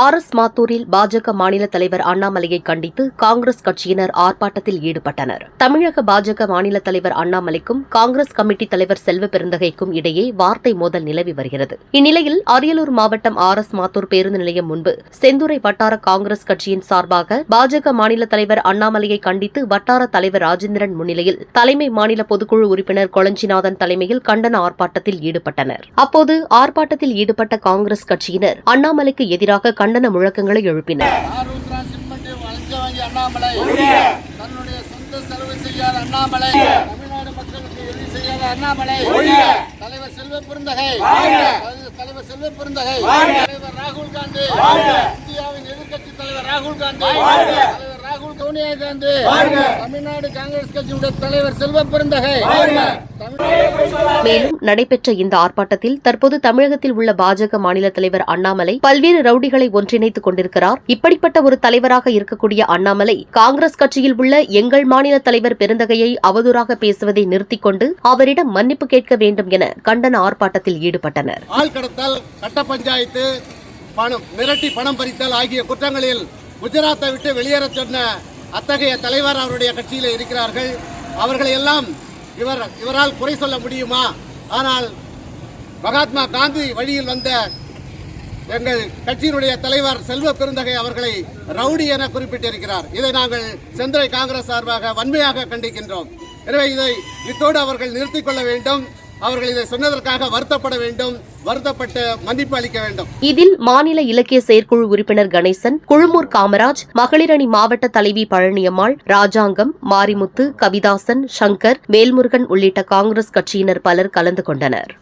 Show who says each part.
Speaker 1: R S மாத்தூரில் பாஜக மாநில தலைவர் அண்ணாமலையை கண்டித்து காங்கிரஸ் கட்சியினர் ஆர்ப்பாட்டத்தில் ஈடுபட்டனர். தமிழக பாஜக மாநில தலைவர் அண்ணாமலைக்கும் காங்கிரஸ் கமிட்டி தலைவர் செல்வ பெருந்தகைக்கும் இடையே வார்த்தை மோதல் நிலவி வருகிறது. இந்நிலையில் அரியலூர் மாவட்டம் ஆர் எஸ் மாத்தூர் பேருந்து நிலையம் முன்பு செந்துறை வட்டார காங்கிரஸ் கட்சியின் சார்பாக பாஜக மாநில தலைவர் அண்ணாமலையை கண்டித்து வட்டார தலைவர் ராஜேந்திரன் முன்னிலையில் தலைமை மாநில பொதுக்குழு உறுப்பினர் கொளஞ்சிநாதன் தலைமையில் கண்டன ஆர்ப்பாட்டத்தில் ஈடுபட்டனர். அப்போது ஆர்ப்பாட்டத்தில் ஈடுபட்ட காங்கிரஸ் கட்சியினர் அண்ணாமலைக்கு எதிராக கண்டன முழக்கங்களை எழுப்பினர்.
Speaker 2: ஆருத்ரா சிமெண்ட் வளைஞ்ச வாங்கி அண்ணாமலை தன்னுடைய சொந்த செலவு செய்யாத அண்ணாமலை தமிழ்நாடு மக்களுக்கு எதிரி செய்யாத அண்ணாமலை தலைவர் செல்வ பெருந்தகை தலைவர் செல்வ பெருந்தகை தலைவர் ராகுல் காந்தி இந்தியாவின் எதிர்க்கட்சி தலைவர் ராகுல் காந்தி சோனியா காந்தி. தமிழ்நாடு காங்கிரஸ் கட்சியுடைய தலைவர் செல்வ பெருந்தகை.
Speaker 1: மேலும் நடைபெற்ற இந்த ஆர்ப்பாட்டத்தில் தற்போது தமிழகத்தில் உள்ள பாஜக மாநில தலைவர் அண்ணாமலை பல்வேறு ரவுடிகளை ஒன்றிணைத்துக் கொண்டிருக்கிறார். இப்படிப்பட்ட ஒரு தலைவராக இருக்கக்கூடிய அண்ணாமலை காங்கிரஸ் கட்சியில் உள்ள எங்கள் மாநில தலைவர் பெருந்தகையை அவதூறாக பேசுவதை நிறுத்திக் கொண்டு அவரிடம் மன்னிப்பு கேட்க வேண்டும் என கண்டன ஆர்ப்பாட்டத்தில் ஈடுபட்டனர்.
Speaker 2: கட்ட பஞ்சாயத்து பணம் மிரட்டி பணம் பறித்தல் ஆகிய குற்றங்களில் குஜராத்தை விட்டு வெளியேறச் சொன்ன அத்தகைய தலைவர் அவருடைய கட்சியில் இருக்கிறார்கள். அவர்களை எல்லாம் இவர் இவரால் குறை சொல்ல முடியுமா? ஆனால் மகாத்மா காந்தி வழியில் வந்த எங்கள் கட்சியினுடைய தலைவர் செல்வ பெருந்தகை அவர்களை ரவுடி என குறிப்பிட்டிருக்கிறார். இதை நாங்கள் செந்திரை காங்கிரஸ் சார்பாக வன்மையாக கண்டிக்கின்றோம். எனவே இதை இத்தோடு அவர்கள் நிறுத்திக் கொள்ள வேண்டும். அவர்கள் இதை சொன்னதற்காக வருத்தப்பட வேண்டும் வருத்தப்பட்டு மன்னிப்பு அளிக்க வேண்டும்.
Speaker 1: இதில் மாநில இலக்கிய செயற்குழு உறுப்பினர் கணேசன் குழுமூர் காமராஜ் மகளிரணி மாவட்ட தலைவி பழனியம்மாள் ராஜாங்கம் மாரிமுத்து கவிதாசன் சங்கர் வேல்முருகன் உள்ளிட்ட காங்கிரஸ் கட்சியினர் பலர் கலந்து கொண்டனர்.